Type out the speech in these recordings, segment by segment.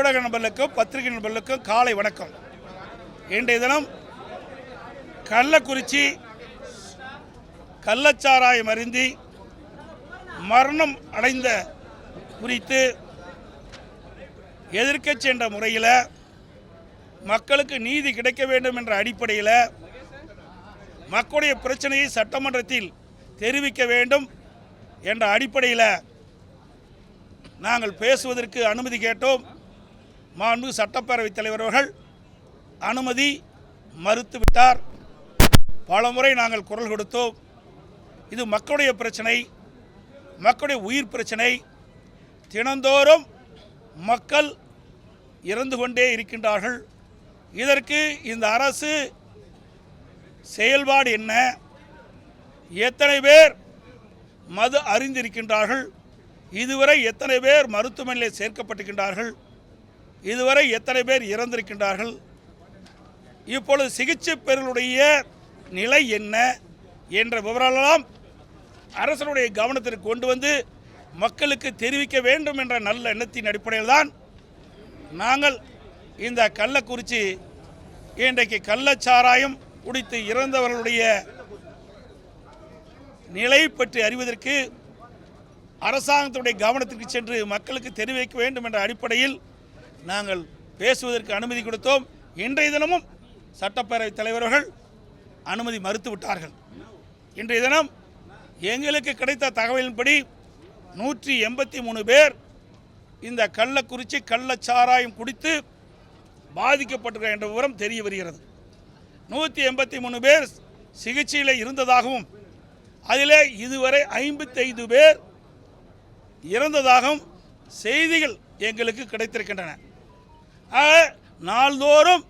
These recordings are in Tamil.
ஊடக நண்பர்களுக்கும் பத்திரிகை நண்பர்களுக்கும் காலை வணக்கம். இன்றைய தினம் கள்ளக்குறிச்சி கள்ளச்சாராயம் அருந்தி மரணம் அடைந்த குறித்து எதிர்க்கட்சி என்ற முறையில் மக்களுக்கு நீதி கிடைக்க வேண்டும் என்ற அடிப்படையில் மக்களுடைய பிரச்சனையை சட்டமன்றத்தில் தெரிவிக்க வேண்டும் என்ற அடிப்படையில் நாங்கள் பேசுவதற்கு அனுமதி கேட்டோம். மாண்பு சட்டப்பேரவைத் தலைவர் அவர்கள் அனுமதி மறுத்துவிட்டார். பலமுறை நாங்கள் குரல் கொடுத்தோம். இது மக்களுடைய பிரச்சனை மக்களுடைய உயிர் பிரச்சனை. தினந்தோறும் மக்கள் இறந்து கொண்டே இருக்கின்றார்கள். இதற்கு இந்த அரசு செயல்பாடு என்ன? எத்தனை பேர் மது அறிந்திருக்கின்றார்கள் இதுவரை எத்தனை பேர் மருத்துவமனையில் சேர்க்கப்பட்டிருக்கின்றார்கள்? இதுவரை எத்தனை பேர் இறந்திருக்கின்றார்கள்? இப்பொழுது சிகிச்சை பெறுகளுடைய நிலை என்ன என்ற விவரமெல்லாம் அரசனுடைய கவனத்திற்கு கொண்டு வந்து மக்களுக்கு தெரிவிக்க வேண்டும் என்ற நல்ல எண்ணத்தின் அடிப்படையில் தான் நாங்கள் இந்த கள்ளக்குறிச்சி இன்றைக்கு கள்ளச்சாராயம் குடித்து இறந்தவர்களுடைய நிலை பற்றி அறிவதற்கு அரசாங்கத்துடைய கவனத்திற்கு சென்று மக்களுக்கு தெரிவிக்க வேண்டும் என்ற அடிப்படையில் நாங்கள் பேசுவதற்கு அனுமதி கொடுத்தோம். இன்றைய தினமும் சட்டப்பேரவைத் தலைவர்கள் அனுமதி மறுத்துவிட்டார்கள் இன்றைய தினம் எங்களுக்கு கிடைத்த தகவலின்படி நூற்றி எண்பத்தி மூணு பேர் இந்த கள்ளக்குறிச்சி கள்ளச்சாராயம் குடித்து பாதிக்கப்பட்டிருக்க என்ற விவரம் தெரிய வருகிறது. நூற்றி எண்பத்தி மூணு பேர் சிகிச்சையில் இருந்ததாகவும் அதிலே இதுவரை ஐம்பத்தைந்து பேர் இறந்ததாகவும் செய்திகள் எங்களுக்கு கிடைத்திருக்கின்றன. நாள்தோறும்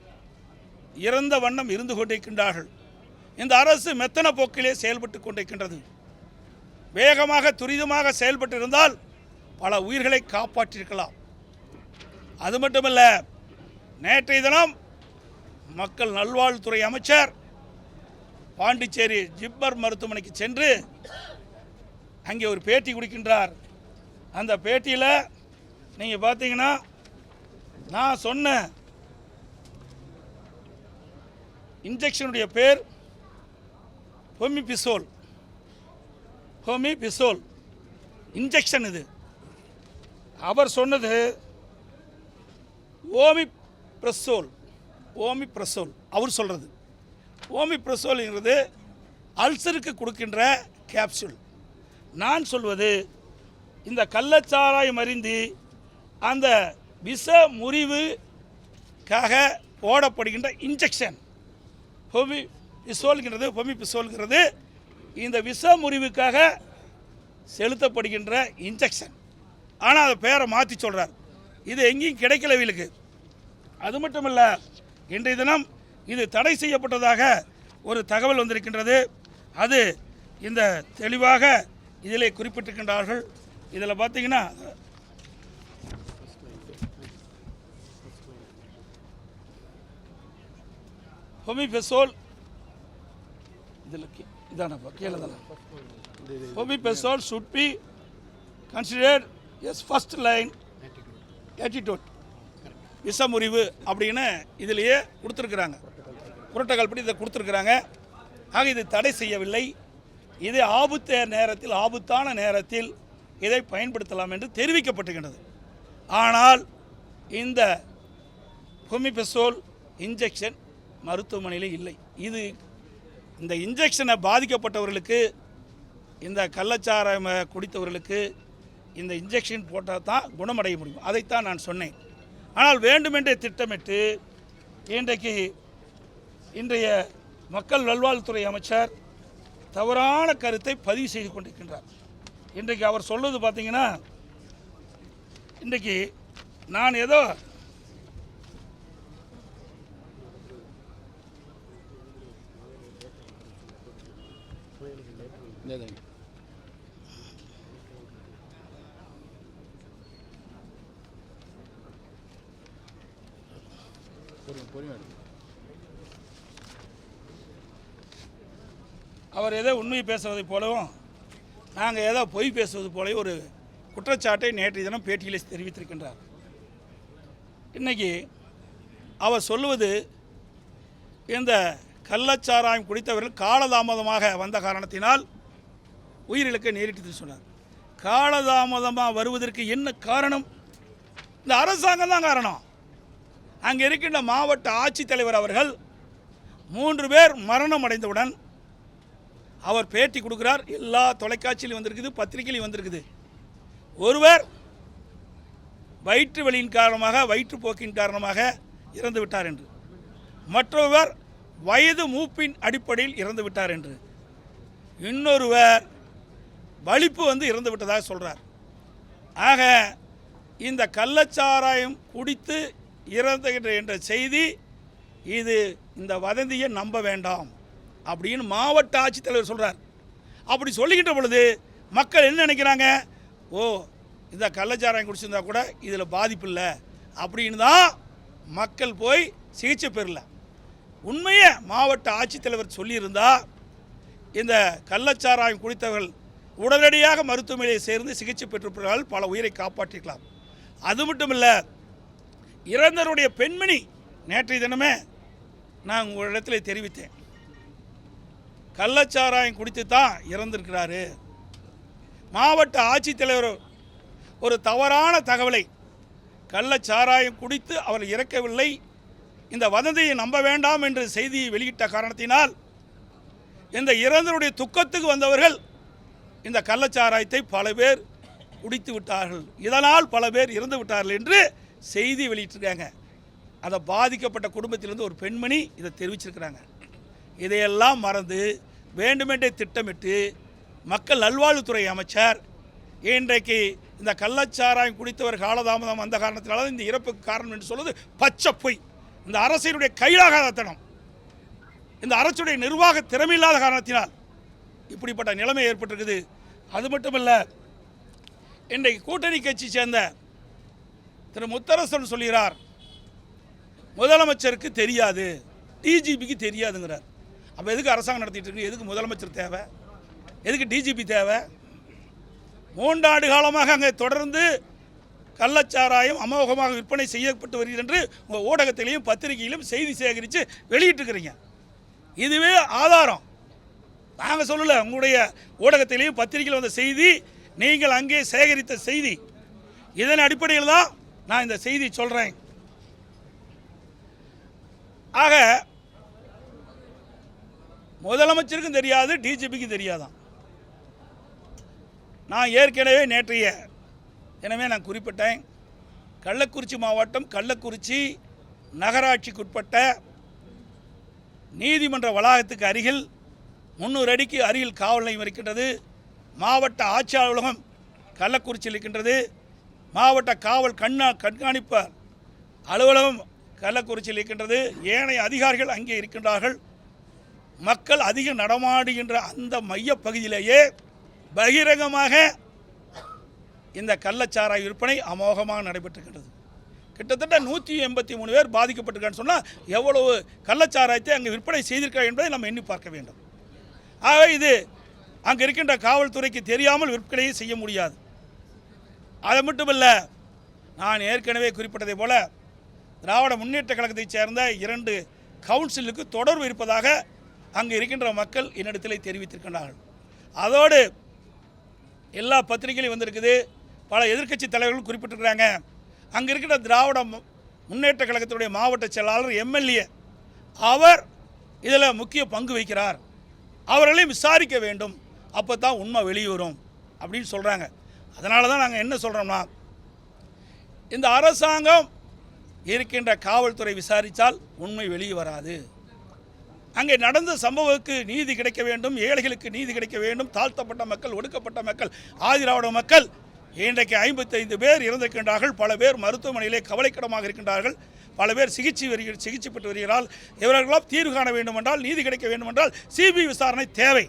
இறந்த வண்ணம் இருந்து கொண்டிருக்கின்றார்கள். இந்த அரசு மெத்தன போக்கிலே செயல்பட்டு கொண்டிருக்கின்றது. வேகமாக துரிதமாக செயல்பட்டு இருந்தால் பல உயிர்களை காப்பாற்றியிருக்கலாம் அது மட்டுமல்ல நேற்றைய தினம் மக்கள் நல்வாழ்வுத்துறை அமைச்சர் பாண்டிச்சேரி ஜிப்மர் மருத்துவமனைக்கு சென்று அங்கே ஒரு பேட்டி கொடுக்கின்றார். அந்த பேட்டியில் நீங்கள் பார்த்தீங்கன்னா நான் சொன்ன இன்ஜெக்ஷனுடைய பேர் ஹோமிபிசோல் ஹோமிபிசோல் இன்ஜெக்ஷன் இது. அவர் சொன்னது ஓமி பிரசோல் ஓமி பிரசோல் அவர் சொல்கிறது ஓமி பிரசோல்ங்கிறது அல்சருக்கு கொடுக்கின்ற கேப்சூல் நான் சொல்வது இந்த கள்ளச்சாராயம் அறிந்து அந்த விஷ முறிவுக்காக போடப்படுகின்ற இன்ஜெக்ஷன் ஹோமி பிசோல்கிறது ஹோமி பிசோல்கிறது இந்த விஷ முறிவுக்காக செலுத்தப்படுகின்ற இன்ஜெக்ஷன் ஆனால் அதை பேரை மாற்றி சொல்கிறார் இது எங்கேயும் கிடைக்கல வீலுக்கு அது மட்டும் இல்லை இன்றைய தினம் இது தடை செய்யப்பட்டதாக ஒரு தகவல் வந்திருக்கின்றது. அது இந்த தெளிவாக இதிலே குறிப்பிட்டிருக்கின்றார்கள். இதில் பார்த்தீங்கன்னா பொமிபெசோல் இதில் இதானப்பா கீழே தானே. ஹோமிபெசோல் should be considered as first line attitude விஷமுறிவு அப்படின்னு இதிலேயே கொடுத்துருக்குறாங்க. புரோட்டோகால் படி இதை கொடுத்துருக்குறாங்க. ஆக இது தடை செய்யவில்லை. இது ஆபத்த நேரத்தில் ஆபத்தான நேரத்தில் இதை பயன்படுத்தலாம் என்று தெரிவிக்கப்பட்டுகின்றது. ஆனால் இந்த ஹோமிபெசோல் இன்ஜெக்ஷன் மருத்துவமனையில் இல்லை. இது இந்த இன்ஜெக்ஷனை பாதிக்கப்பட்டவர்களுக்கு இந்த கள்ளச்சாரம் குடித்தவர்களுக்கு இந்த இன்ஜெக்ஷன் போட்டால் தான் குணமடைய முடியும். அதைத்தான் நான் சொன்னேன். ஆனால் வேண்டுமென்றே திட்டமிட்டு இன்றைக்கு இன்றைய மக்கள் நல்வாழ்வுத்துறை அமைச்சர் தவறான கருத்தை பதிவு செய்து கொண்டிருக்கின்றார். இன்றைக்கு அவர் சொல்வது பார்த்தீங்கன்னா இன்றைக்கு நான் ஏதோ அவர் ஏதோ உண்மை பேசுவதை போலவும் நாங்கள் ஏதோ பொய் பேசுவது போலவும் ஒரு குற்றச்சாட்டை நேற்றைய தினம் பேட்டியில் தெரிவித்திருக்கின்றார். இன்னைக்கு அவர் சொல்லுவது இந்த கள்ளச்சாராயம் குடித்தவர்கள் காலதாமதமாக வந்த காரணத்தினால் உயிரிழக்க நேரிட்டது சொன்னார். காலதாமதமாக வருவதற்கு என்ன காரணம்? இந்த அரசாங்கம் தான் காரணம். அங்கே இருக்கின்ற மாவட்ட ஆட்சித்தலைவர் அவர்கள் மூன்று பேர் மரணம் அடைந்தவுடன் அவர் பேட்டி கொடுக்கிறார். எல்லா தொலைக்காட்சியிலும் வந்திருக்குது பத்திரிகையிலும் வந்திருக்குது. ஒருவர் வயிற்று வலியின் காரணமாக வயிற்றுப்போக்கின் காரணமாக இறந்து விட்டார் என்று. மற்றொருவர் வயது மூப்பின் அடிப்படையில் இறந்து விட்டார் என்று. இன்னொருவர் வலிப்பு வந்து இறந்து விட்டதாக சொல்கிறார் ஆக இந்த கள்ளச்சாராயம் குடித்து இறந்துகின்ற என்ற செய்தி இது இந்த வதந்தியை நம்ப வேண்டாம் அப்படின்னு மாவட்ட ஆட்சித்தலைவர் சொல்கிறார் அப்படி சொல்லிக்கிட்ட பொழுது மக்கள் என்ன நினைக்கிறாங்க? ஓ இந்த கள்ளச்சாராயம் குடிச்சிருந்தா கூட இதில் பாதிப்பு இல்லை அப்படின்னு தான் மக்கள் போய் சிகிச்சை பெறல. உண்மையை மாவட்ட ஆட்சித்தலைவர் சொல்லியிருந்தா இந்த கள்ளச்சாராயம் குடித்தவர்கள் உடனடியாக மருத்துவமனையை சேர்ந்து சிகிச்சை பெற்றிருப்பார்கள் பல உயிரை காப்பாற்றிக்கலாம் அது மட்டும் இல்லை இறந்தருடைய பெண்மணி நேற்றைய தினமே நான் உங்களிடத்தில் தெரிவித்தேன். கள்ளச்சாராயம் குடித்து தான் இறந்திருக்கிறாரு. மாவட்ட ஆட்சித்தலைவர் ஒரு தவறான தகவலை கள்ளச்சாராயம் குடித்து அவர் இறக்கவில்லை. இந்த வதந்தியை நம்ப வேண்டாம் என்று செய்தியை வெளியிட்ட காரணத்தினால் இந்த இறந்தருடைய துக்கத்துக்கு வந்தவர்கள் இந்த கள்ளச்சாராயத்தை பல பேர் குடித்து விட்டார்கள். இதனால் பல பேர் இறந்து விட்டார்கள் என்று செய்தி வெளியிட்டிருக்காங்க. அதை பாதிக்கப்பட்ட குடும்பத்திலிருந்து ஒரு பெண்மணி இதை தெரிவிச்சிருக்கிறாங்க. இதையெல்லாம் மறந்து வேண்டுமென்றே திட்டமிட்டு மக்கள் நல்வாழ்வுத்துறை அமைச்சர் இன்றைக்கு இந்த கள்ளச்சாராயம் குடித்தவர் காலதாமதம் வந்த காரணத்தினால இந்த இறப்புக்கு காரணம் என்று சொல்வது பச்சை பொய். இந்த அரசினுடைய கையிலாகாதத்தனம் இந்த அரசுடைய நிர்வாக திறமையில்லாத காரணத்தினால் இப்படிப்பட்ட நிலைமை ஏற்பட்டிருக்குது. அது மட்டுமல்ல இன்றைக்கு கூட்டணி கட்சி சேர்ந்த திரு முத்தரசன் சொல்கிறார் முதலமைச்சருக்கு தெரியாது டிஜிபிக்கு தெரியாதுங்கிறார். அப்போ எதுக்கு அரசாங்கம் நடத்திட்டு இருக்கு? எதுக்கு முதலமைச்சர் தேவை? எதுக்கு டிஜிபி தேவை? மூன்றாண்டு காலமாக அங்கே தொடர்ந்து கள்ளச்சாராயம் அமோகமாக விற்பனை செய்யப்பட்டு வருகிறது என்று உங்கள் ஊடகத்திலையும் பத்திரிகையிலும் செய்தி சேகரித்து வெளியிட்டிருக்கிறீங்க. இதுவே ஆதாரம். நாங்கள் சொல்லலை உங்களுடைய ஊடகத்திலையும் பத்திரிகையில் வந்த செய்தி நீங்கள் அங்கே சேகரித்த செய்தி. இதன் அடிப்படையில் தான் நான் இந்த செய்தி சொல்கிறேன் ஆக முதலமைச்சருக்கும் தெரியாது டிஜிபிக்கும் தெரியாதான். நான் ஏற்கனவே நேற்றைய எனவே நான் குறிப்பிட்டேன் கள்ளக்குறிச்சி மாவட்டம் கள்ளக்குறிச்சி நகராட்சிக்குட்பட்ட நீதிமன்ற வளாகத்துக்கு அருகில் முந்நூறு அடிக்கு அருகில் காவல் நிலையம் இருக்கின்றது. மாவட்ட ஆட்சி அலுவலகம் கள்ளக்குறிச்சியில் இருக்கின்றது. மாவட்ட காவல் கண்ணா கண்காணிப்பு அலுவலகம் கள்ளக்குறிச்சியில் இருக்கின்றது. ஏனைய அதிகாரிகள் அங்கே இருக்கின்றார்கள். மக்கள் அதிகம் நடமாடுகின்ற அந்த மையப்பகுதியிலேயே பகிரங்கமாக இந்த கள்ளச்சாராய விற்பனை அமோகமாக நடைபெற்றிருக்கின்றது. கிட்டத்தட்ட நூற்றி எண்பத்தி மூணு பேர் பாதிக்கப்பட்டிருக்கான்னு சொன்னால் எவ்வளவு கள்ளச்சாராயத்தை அங்கே விற்பனை செய்திருக்கா என்பதை நம்ம எண்ணி பார்க்க வேண்டும். ஆக இது அங்கே இருக்கின்ற காவல்துறைக்கு தெரியாமல் விற்பனையை செய்ய முடியாது. அது மட்டுமல்ல நான் ஏற்கனவே குறிப்பிட்டதை போல திராவிட முன்னேற்ற கழகத்தைச் சேர்ந்த இரண்டு கவுன்சிலுக்கு தொடர்பு இருப்பதாக அங்கே இருக்கின்ற மக்கள் என்னிடத்தில் தெரிவித்திருக்கின்றார்கள். அதோடு எல்லா பத்திரிகையிலும் வந்திருக்குது பல எதிர்க்கட்சி தலைவர்கள் குறிப்பிட்டிருக்கிறாங்க. அங்கே இருக்கிற திராவிட மு- முன்னேற்ற கழகத்தினுடைய மாவட்ட செயலாளர் எம்எல்ஏ அவர் இதில் முக்கிய பங்கு வகிக்கிறார். அவர்களையும் விசாரிக்க வேண்டும். அப்போ தான் உண்மை வெளியே வரும் அப்படின்னு சொல்கிறாங்க அதனால தான் நாங்கள் என்ன சொல்கிறோம்னா இந்த அரசாங்கம் இருக்கின்ற காவல்துறை விசாரித்தால் உண்மை வெளியே வராது. அங்கே நடந்த சம்பவத்துக்கு நீதி கிடைக்க வேண்டும் ஏழைகளுக்கு நீதி கிடைக்க வேண்டும் தாழ்த்தப்பட்ட மக்கள் ஒடுக்கப்பட்ட மக்கள் ஆதிராவிட மக்கள் இன்றைக்கு ஐம்பத்தைந்து பேர் இறந்திருக்கின்றார்கள். பல பேர் மருத்துவமனையிலே கவலைக்கிடமாக இருக்கின்றார்கள். பல பேர் சிகிச்சை வருகிற சிகிச்சை பெற்று வருகிறார் இவர்களெல்லாம் தீர்வு காண வேண்டுமென்றால் நீதி கிடைக்க வேண்டுமென்றால் சிபிஐ விசாரணை தேவை.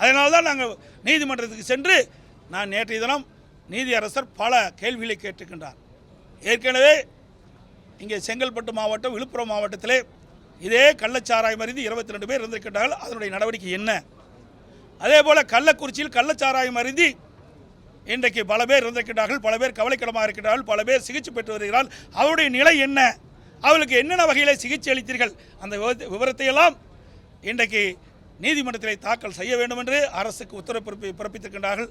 அதனால தான் நாங்கள் நீதிமன்றத்துக்கு சென்று நான் நேற்றைய தினம் நீதியரசர் பல கேள்விகளை கேட்டுக்கின்றார் ஏற்கனவே இங்கே செங்கல்பட்டு மாவட்டம் விழுப்புரம் மாவட்டத்திலே இதே கள்ளச்சாராயம் அருந்தி இருபத்தி ரெண்டு பேர் இருந்திருக்கின்றார்கள். அதனுடைய நடவடிக்கை என்ன? அதே போல் கள்ளக்குறிச்சியில் கள்ளச்சாராயம் அருந்தி இன்றைக்கு பல பேர் இருந்திருக்கிறார்கள் பல பேர் கவலைக்கிடமாக இருக்கிறார்கள் பல பேர் சிகிச்சை பெற்று வருகிறார்கள். அவருடைய நிலை என்ன? அவளுக்கு என்னென்ன வகையில் சிகிச்சை அளித்தீர்கள்? அந்த விவரத்தையெல்லாம் இன்றைக்கு நீதிமன்றத்தில் தாக்கல் செய்ய வேண்டும் என்று அரசுக்கு உத்தரவு பிறப்பி பிறப்பித்திருக்கின்றார்கள்.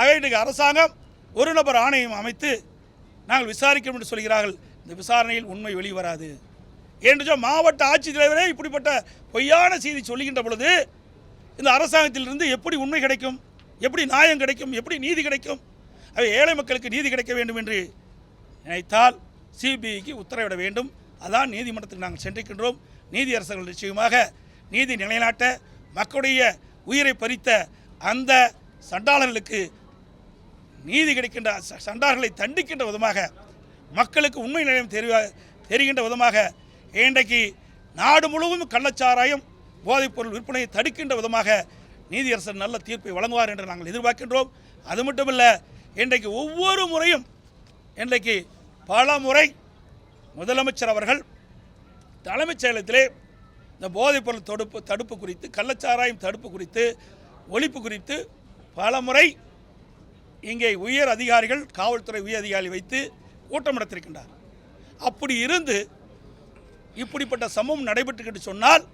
ஆக இன்றைக்கு அரசாங்கம் ஒரு நபர் ஆணையம் அமைத்து நாங்கள் விசாரிக்கிறோம் என்று சொல்கிறார்கள். இந்த விசாரணையில் உண்மை வெளிவராது என்று மாவட்ட ஆட்சித்தலைவரே இப்படிப்பட்ட பொய்யான செய்தி சொல்லுகின்ற பொழுது இந்த அரசாங்கத்திலிருந்து எப்படி உண்மை கிடைக்கும்? எப்படி நியாயம் கிடைக்கும் எப்படி நீதி கிடைக்கும்? அவை ஏழை மக்களுக்கு நீதி கிடைக்க வேண்டும் என்று நினைத்தால் சிபிஐக்கு உத்தரவிட வேண்டும். அதான் நீதிமன்றத்துக்கு நாங்கள் சென்றிருக்கின்றோம். நீதியரசர்கள் நிச்சயமாக நீதி நிலைநாட்ட மக்களுடைய உயிரை பறித்த அந்த சண்டாளர்களுக்கு நீதி கிடைக்கின்ற சண்டாளர்களை தண்டிக்கின்ற விதமாக மக்களுக்கு உண்மை நிலையம் தெரிவ தெரிகின்ற விதமாக இன்றைக்கு நாடு முழுவதும் கள்ளச்சாராயம் போதைப்பொருள் விற்பனையை தடுக்கின்ற விதமாக நீதியரசர் நல்ல தீர்ப்பை வழங்குவார் என்று நாங்கள் எதிர்பார்க்கின்றோம். அது மட்டுமல்ல இன்றைக்கு ஒவ்வொரு முறையும் இன்றைக்கு பல முறை முதலமைச்சர் அவர்கள் தலைமைச் செயலத்திலே இந்த போதைப்பொருள் தடுப்பு தடுப்பு குறித்து கள்ளச்சாராயம் தடுப்பு குறித்து ஒழிப்பு குறித்து பல முறை இங்கே உயர் அதிகாரிகள் காவல்துறை உயர் அதிகாரி வைத்து கூட்டம் நடத்திருக்கின்றார் அப்படி இருந்து இப்படிப்பட்ட சம்பவம் நடைபெற்றுக்கிட்டு சொன்னால்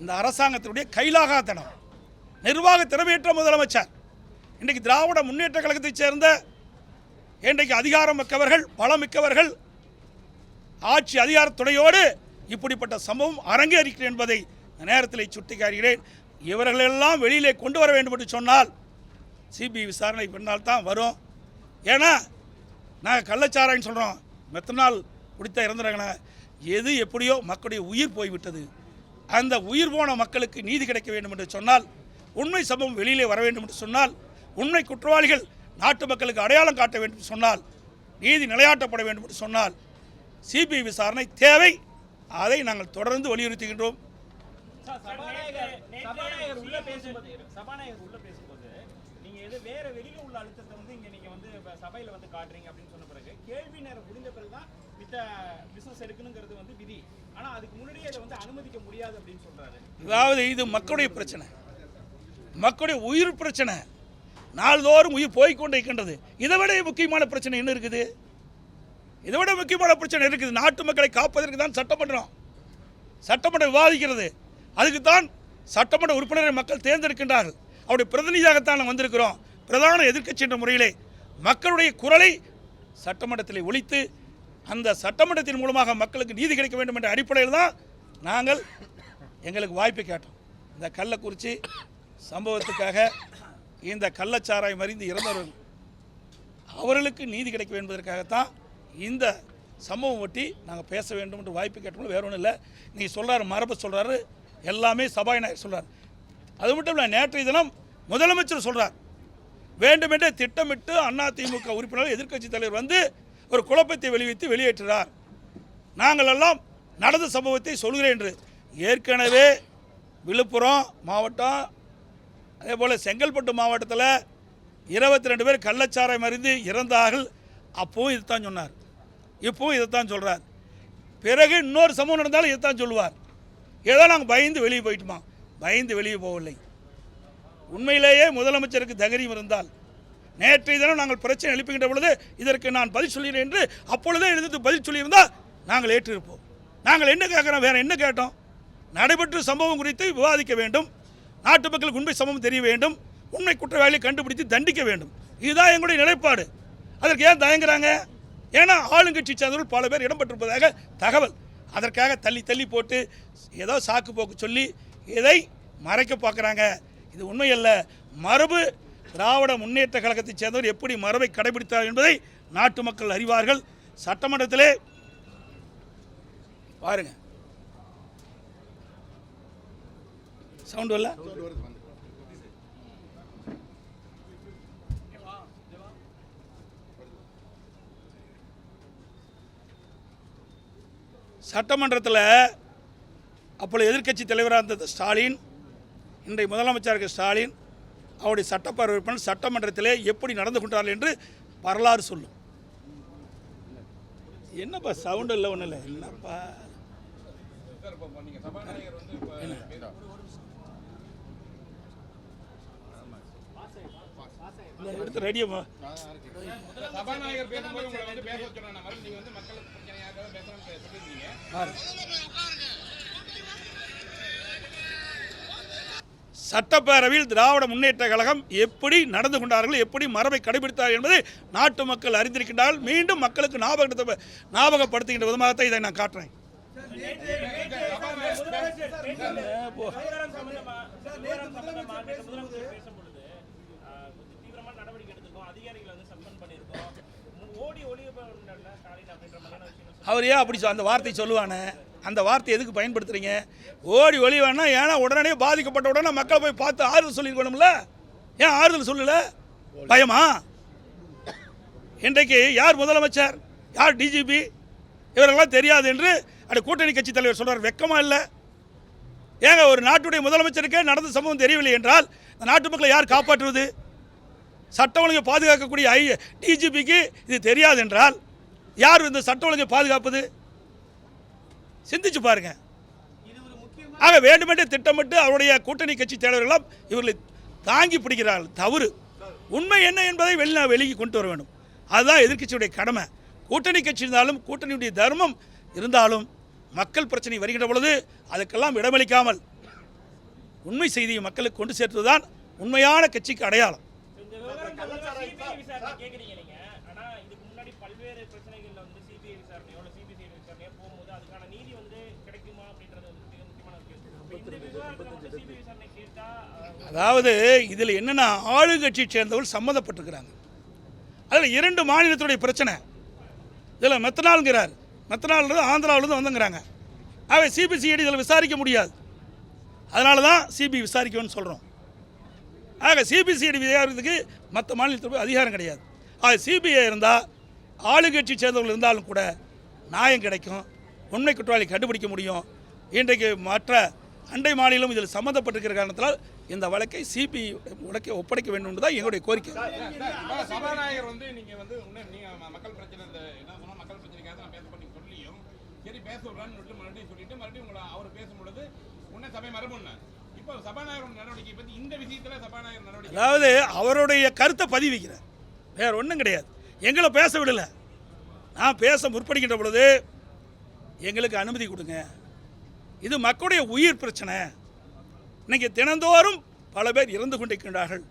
இந்த அரசாங்கத்தினுடைய கைலாகாத்தனம் நிர்வாக திறமையற்ற முதலமைச்சர். இன்றைக்கு திராவிட முன்னேற்ற கழகத்தைச் சேர்ந்த இன்றைக்கு அதிகாரம் மிக்கவர்கள் பலம் மிக்கவர்கள் ஆட்சி அதிகாரத்துடையோடு இப்படிப்பட்ட சம்பவம் அரங்கேறிக்கிறது என்பதை நேரத்தில் சுட்டிக்காட்டுகிறேன். இவர்களெல்லாம் வெளியிலே கொண்டு வர வேண்டும் என்று சொன்னால் சிபிஐ விசாரணை பின்னால் தான் வரும். ஏன்னா நாங்கள் கள்ளச்சாராயம் சொல்கிறோம் மெத்தனால் குடித்த இறந்துறாங்கண்ணா எது எப்படியோ மக்களுடைய உயிர் போய்விட்டது. அந்த உயிர் போன மக்களுக்கு நீதி கிடைக்க வேண்டும் என்று சொன்னால் உண்மை சம்பவம் வெளியிலே வர வேண்டும் என்று சொன்னால் உண்மை குற்றவாளிகள் நாட்டு மக்களுக்கு அடையாளம் காட்ட வேண்டும் சொன்னால் நீதி நிலையாட்டப்பட வேண்டும் என்று சொன்னால் சிபிஐ விசாரணை தேவை. அதை நாங்கள் தொடர்ந்து வலியுறுத்துகின்றோம். சபாநாயகர் சபாநாயகர் உள்ள பேசும்போது சபாநாயகர் உள்ள பேசும்போது நீங்க எது வேற வெளியில உள்ள அழுத்தத்தை வந்து இங்க நீங்க வந்து சபையில வந்து காட்டுறீங்க அப்படின்னு சொன்ன பிறகு கேள்வி நேரம் முடிந்த பிறகுதான் மித்த பிசினஸ் எடுக்கணுங்கிறது வந்து விதி. ஆனா அதுக்கு முன்னாடியே அதை வந்து அனுமதிக்க முடியாது அப்படின்னு சொல்றாரு. அதாவது இது மக்களுடைய பிரச்சனை. மக்களுடைய உயிர் பிரச்சனை. நாள்தோறும் உயிர் போய்க்கொண்டே இருக்கின்றது இதை விட முக்கியமான பிரச்சனை என்ன இருக்குது? இதை விட முக்கியமான பிரச்சனை இருக்குது. நாட்டு மக்களை காப்பதற்கு தான் சட்டமன்றம் சட்டமன்றம் விவாதிக்கிறது. அதுக்கு தான் சட்டமன்ற உறுப்பினரை மக்கள் தேர்ந்தெடுக்கின்றார்கள். அவருடைய பிரதிநிதியாகத்தான் நாங்கள் வந்திருக்கிறோம். பிரதான எதிர்க்கட்சி என்ற முறையிலே மக்களுடைய குரலை சட்டமன்றத்தில் ஒழித்து அந்த சட்டமன்றத்தின் மூலமாக மக்களுக்கு நீதி கிடைக்க வேண்டும் என்ற அடிப்படையில் தான் நாங்கள் எங்களுக்கு வாய்ப்பு கேட்டோம். இந்த கள்ளக்குறிச்சி சம்பவத்துக்காக இந்த கள்ளச்சாராய் மறிந்து இறந்தவர்கள் அவர்களுக்கு நீதி கிடைக்க என்பதற்காகத்தான் இந்த சம்பவம் ஒட்டி நாங்கள் பேச வேண்டும் என்று வாய்ப்பு கேட்டோம் வேற ஒன்றும் இல்லை. நீங்கள் சொல்கிறாரு மரபு சொல்கிறாரு எல்லாமே சபாநாயகர் சொல்கிறார் அது மட்டும் இல்லை நேற்றைய தினம் முதலமைச்சர் சொல்கிறார் வேண்டுமென்றே திட்டமிட்டு அதிமுக உறுப்பினர் எதிர்க்கட்சி தலைவர் வந்து ஒரு குழப்பத்தை வெளிவித்து வெளியேற்றுறார். நாங்கள் எல்லாம் நடந்த சம்பவத்தை சொல்கிறேன் என்று. ஏற்கனவே விழுப்புரம் மாவட்டம் அதே போல் செங்கல்பட்டு மாவட்டத்தில் இருபத்தி ரெண்டு பேர் கள்ளச்சாரை மருந்து இறந்தார்கள். அப்பவும் இதுதான் சொன்னார். இப்பவும் இதைத்தான் சொல்கிறார் பிறகு இன்னொரு சம்பவம் நடந்தாலும் இதைத்தான் சொல்லுவார். ஏதோ நாங்கள் பயந்து வெளியே போயிட்டுமா? பயந்து வெளியே போகவில்லை. உண்மையிலேயே முதலமைச்சருக்கு தைரியம் இருந்தால் நேற்றைய தினம் நாங்கள் பிரச்சனை எழுப்புகின்ற பொழுது இதற்கு நான் பதில் சொல்கிறேன் என்று அப்பொழுதே எழுதி பதில் சொல்லியிருந்தால் நாங்கள் ஏற்றிருப்போம். நாங்கள் என்ன கேட்குறோம்? வேறு என்ன கேட்டோம்? நடைபெற்ற சம்பவம் குறித்து விவாதிக்க வேண்டும். நாட்டு மக்களுக்கு உண்மை சமம் தெரிய வேண்டும். உண்மை குற்றவாளியை கண்டுபிடித்து தண்டிக்க வேண்டும். இதுதான் எங்களுடைய நிலைப்பாடு. அதற்கு ஏன் தயங்குறாங்க? ஏன்னா ஆளுங்கட்சி சேர்ந்தவர்கள் பல பேர் இடம்பெற்றிருப்பதாக தகவல். அதற்காக தள்ளி தள்ளி போட்டு ஏதோ சாக்கு போக்கு சொல்லி இதை மறைக்க பார்க்குறாங்க. இது உண்மையல்ல. மரபு திராவிட முன்னேற்ற கழகத்தைச் சேர்ந்தவர் எப்படி மரபை கடைபிடித்தார் என்பதை நாட்டு மக்கள் அறிவார்கள். சட்டமன்றத்திலே பாருங்கள் சவுண்ட் வரல? சட்டமன்றத்தில் அப்பொழுது எதிர்க்கட்சி தலைவராக இருந்த ஸ்டாலின். இன்றைய முதலமைச்சர் இருக்க ஸ்டாலின். அவருடைய சட்டப்பேரவை உறுப்பினர் சட்டமன்றத்திலே எப்படி நடந்து கொண்டார்கள் என்று வரலாறு சொல்லும். என்னப்பா சவுண்ட் இல்லை ஒன்றும் இல்லை. என்னப்பா? என்ன? எடுத்து ரெடியம்மா சபாநாயகர் பேசும்போது உங்களை வந்து பேச மாதிரி நீங்க வந்து மக்களுக்கு பிரச்சனையாக பேசணும்னு சொல்லியிருந்தீங்க. சட்டப்பேரவையில் திராவிட முன்னேற்ற கழகம் எப்படி நடந்து கொண்டார்கள் எப்படி மரபை கடைபிடித்தார்கள் என்பதை நாட்டு மக்கள் அறிந்திருக்கின்றார்கள். மீண்டும் மக்களுக்கு ஞாபகத்தை ஞாபகப்படுத்துகின்ற விதமாகத்தான் இதை நான் காட்டுறேன். விவகாரம் அதிகாரிகளை வந்து சஸ்பெண்ட் பண்ணியிருக்கோம். ஓடி ஸ்டாலின் அப்படின்ற மாதிரியான அவர் ஏன் அப்படி சொ- அந்த வார்த்தை சொல்லுவானே? அந்த வார்த்தை எதுக்கு பயன்படுத்துறீங்க? ஓடி ஒளி வேணா ஏன்னா உடனே பாதிக்கப்பட்ட உடனே மக்களை போய் பார்த்து ஆறுதல் சொல்லிருக்கணும்ல ஏன் ஆறுதல் சொல்லல? பயமா? இன்றைக்கு யார் முதலமைச்சர்? யார் டிஜிபி இவரெல்லாம் தெரியாது என்று அந்த கூட்டணி கட்சி தலைவர் சொல்றார். வெக்கமா இல்லை. ஏங்க ஒரு நாட்டுடைய முதலமைச்சருக்கே நடந்த சம்பவம் தெரியவில்லை என்றால் இந்த நாட்டு மக்களை யார் காப்பாற்றுவது? சட்ட ஒழுங்கை பாதுகாக்கக்கூடிய ஐ டிஜிபிக்கு இது தெரியாது என்றால் யார் இந்த சட்ட ஒழுங்கை பாதுகாப்பது? சிந்திச்சு பாருங்க. ஆக வேண்டுமென்றே திட்டமிட்டு அவருடைய கூட்டணி கட்சி தலைவர்களெல்லாம் இவர்களை தாங்கி பிடிக்கிறார்கள். தவறு. உண்மை என்ன என்பதை வெளி வெளியே கொண்டு வர வேண்டும். அதுதான் எதிர்க்கட்சியுடைய கடமை. கூட்டணி கட்சி இருந்தாலும் கூட்டணியுடைய தர்மம் இருந்தாலும் மக்கள் பிரச்சனை வருகின்ற பொழுது அதுக்கெல்லாம் இடமளிக்காமல் உண்மை செய்தியை மக்களுக்கு கொண்டு சேர்த்துதான் உண்மையான கட்சிக்கு அடையாளம். ஆனா இதுக்கு முன்னாடி பல்வேறு பிரச்சனைகள்ல வந்து சிபிஐ விசாரணையோட சிபிசிஐ விசாரணையோ போகும்போது அதுக்கான நீதி வந்து கிடைக்குமா அப்படின்றது வந்து மிக முக்கியமான கேள்வி. அதாவது இதில் என்னென்னா ஆளுங்கட்சியை சேர்ந்தவர்கள் சம்மந்தப்பட்டிருக்கிறாங்க? அதில் இரண்டு மாநிலத்துடைய பிரச்சனை. இதில் மெத்தனால்ங்கிறார். மெத்தனால்ன்றது ஆந்திராவிலேருந்து வந்துங்கிறாங்க. ஆக சிபிசிஐடி இதில் விசாரிக்க முடியாது. அதனால தான் சிபிஐ விசாரிக்கணும்னு சொல்கிறோம் ஆக சிபிசிஐடி விசாரிக்கிறதுக்கு மற்ற மாநிலத்தில் போய் அதிகாரம் கிடையாது. ஆக சிபிஐ இருந்தால் ஆளுங்கட்சி சேர்ந்தவர்கள் இருந்தாலும் கூட நியாயம் கிடைக்கும். உண்மை குற்றவாளி கண்டுபிடிக்க முடியும். இன்றைக்கு மற்ற அண்டை மாநிலம் இதில் சம்மந்தப்பட்டிருக்கிற காரணத்தால் இந்த வழக்கை சிபிஐ உடக்க ஒப்படைக்க வேண்டும் தான் எங்களுடைய கோரிக்கை. சபாநாயகர் வந்து நீங்க வந்து மக்கள் பிரச்சனை என்ன மக்கள் பிரச்சனைக்காக நான் பேச பண்ணி சொல்லியும் சரி பேச விடலான்னு மறுபடியும் சொல்லிட்டு மறுபடியும் உங்களை அவர் பேசும் பொழுது சபை மரபுன்னு இப்போ சபாநாயகர் இந்த அதாவது அவருடைய கருத்தை பதிவிக்கிறார் வேற ஒன்றும் கிடையாது. எங்களை பேச விடலை. நான் பேச முற்படுகின்ற பொழுது எங்களுக்கு அனுமதி கொடுங்க. இது மக்களுடைய உயிர் பிரச்சனை. இன்னைக்கு தினந்தோறும் பல பேர் இறந்து கொண்டிருக்கின்றார்கள்.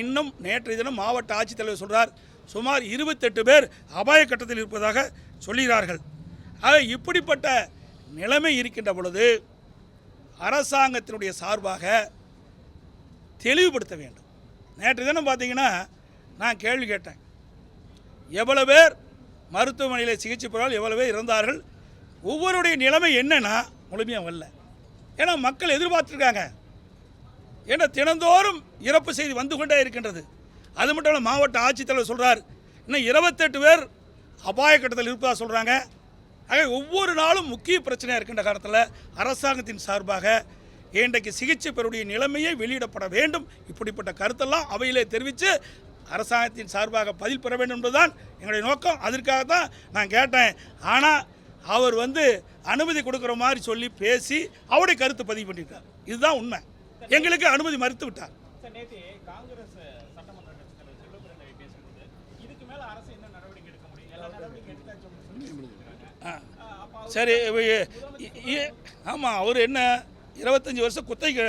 இன்னும் நேற்றைய தினம் மாவட்ட ஆட்சித்தலைவர் சொல்கிறார் சுமார் இருபத்தெட்டு பேர் அபாய கட்டத்தில் இருப்பதாக சொல்கிறார்கள். ஆக இப்படிப்பட்ட நிலைமை இருக்கின்ற பொழுது அரசாங்கத்தினுடைய சார்பாக தெளிவுபடுத்த வேண்டும். நேற்று தினம் பார்த்தீங்கன்னா நான் கேள்வி கேட்டேன். எவ்வளோ பேர் மருத்துவமனையில் சிகிச்சை பெறால் எவ்வளோ பேர் இறந்தார்கள்? ஒவ்வொருடைய நிலைமை என்னன்னா முழுமையாக வரல. ஏன்னா மக்கள் எதிர்பார்த்துருக்காங்க. ஏன்னா தினந்தோறும் இறப்பு செய்தி வந்து கொண்டே இருக்கின்றது. அது மட்டும் இல்லை மாவட்ட ஆட்சித்தலைவர் சொல்கிறார் இன்னும் இருபத்தெட்டு பேர் அபாய கட்டத்தில் இருப்பதாக சொல்கிறாங்க ஆக ஒவ்வொரு நாளும் முக்கிய பிரச்சனையாக இருக்கின்ற காலத்தில் அரசாங்கத்தின் சார்பாக இன்றைக்கு சிகிச்சை பெறக்கூடிய நிலைமையை வெளியிடப்பட வேண்டும். இப்படிப்பட்ட கருத்தெல்லாம் அவையிலே தெரிவித்து அரசாங்கத்தின் சார்பாக பதில் பெற வேண்டும் என்பதுதான் எங்களுடைய நோக்கம். அதற்காக தான் நான் கேட்டேன். ஆனால் அவர் வந்து அனுமதி கொடுக்குற மாதிரி சொல்லி பேசி அவருடைய கருத்து பதிவு பண்ணிட்டார் இதுதான் உண்மை. எங்களுக்கு அனுமதி மறுத்து விட்டார் சார் நேற்று காங்கிரஸ் சட்டமன்ற கட்சித் தலைவர் செல்வபிரன் ரவி பேசும்போது இதுக்கு மேல அரசு என்ன நடவடிக்கை எடுக்க முடியும் எல்லா நடவடிக்கை எடுத்தாச்சு அப்படின்னு சொல்லி சொல்லியிருக்காங்க. ஆ. ஆஹ், அப்ப அவர் சரி ஆமாம் அவர் என்ன இருபத்தஞ்சி வருஷம் குத்தகை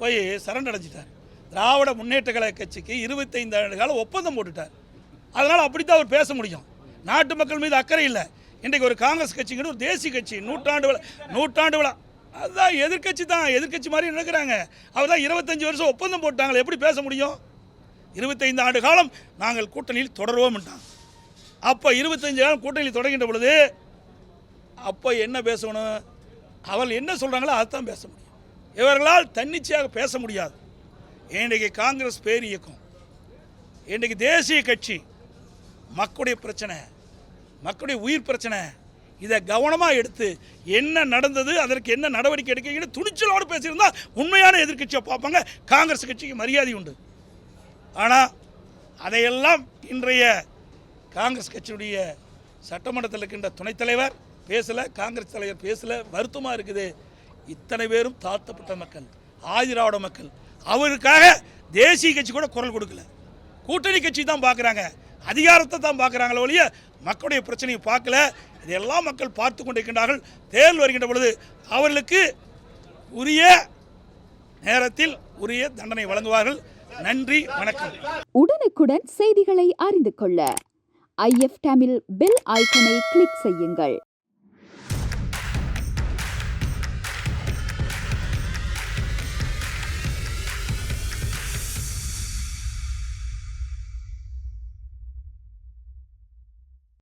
போய் சரண்டடைஞ்சிட்டார் திராவிட முன்னேற்ற கழக கட்சிக்கு இருபத்தைந்து ஆண்டு காலம் ஒப்பந்தம் போட்டுட்டார். அதனால் அப்படி தான் அவர் பேச முடியும். நாட்டு மக்கள் மீது அக்கறை இல்லை. இன்றைக்கு ஒரு காங்கிரஸ் கட்சிங்கிற ஒரு தேசிய கட்சி நூற்றாண்டு விழா நூற்றாண்டு விழா. அதுதான் எதிர்க்கட்சி தான் எதிர்க்கட்சி மாதிரி நடக்கிறாங்க. அவர் தான் இருபத்தஞ்சி வருஷம் ஒப்பந்தம் போட்டாங்களே எப்படி பேச முடியும்? இருபத்தைந்து ஆண்டு காலம் நாங்கள் கூட்டணியில் தொடருவோம்ட்டாங்க அப்போ இருபத்தஞ்சு காலம் கூட்டணியில் தொடங்கின்ற பொழுது அப்போ என்ன பேசணும்? அவள் என்ன சொல்கிறாங்களோ அதுதான் பேச முடியும். இவர்களால் தன்னிச்சையாக பேச முடியாது. இன்றைக்கு காங்கிரஸ் பேர் இயக்கம். இன்றைக்கு தேசிய கட்சி மக்களுடைய பிரச்சனை மக்களுடைய உயிர் பிரச்சனை இதை கவனமாக எடுத்து என்ன நடந்தது அதற்கு என்ன நடவடிக்கை எடுக்கிறீங்கன்னு துணிச்சலோடு பேசியிருந்தா உண்மையான எதிர்கட்சியை பார்ப்பாங்க காங்கிரஸ் கட்சிக்கு மரியாதை உண்டு. ஆனால் அதையெல்லாம் இன்றைய காங்கிரஸ் கட்சியுடைய சட்டமன்றத்தில் இருக்கின்ற துணைத் தலைவர் பேசலை காங்கிரஸ் தலைவர் பேசலை வருத்தமாக இருக்குது. இத்தனை பேரும் தாழ்த்தப்பட்ட மக்கள் ஆதிராவிட மக்கள். அவருக்காக தேசிய கட்சி கூட குரல் கொடுக்கல. கூட்டணி கட்சி தான் பார்க்குறாங்க அதிகாரத்தை தான் பார்க்குறாங்களே ஒழிய மக்களுடைய பிரச்சனையை பார்க்கல. இதெல்லாம் மக்கள் பார்த்து கொண்டிருக்கின்றார்கள். தேர்தல் வருகின்ற பொழுது அவர்களுக்கு உரிய நேரத்தில் உரிய தண்டனை வழங்குவார்கள். நன்றி வணக்கம். உடனுக்குடன் செய்திகளை அறிந்து கொள்ள ஐஎஃப் டேமில் பெல் ஐக்கனை கிளிக் செய்யுங்கள்.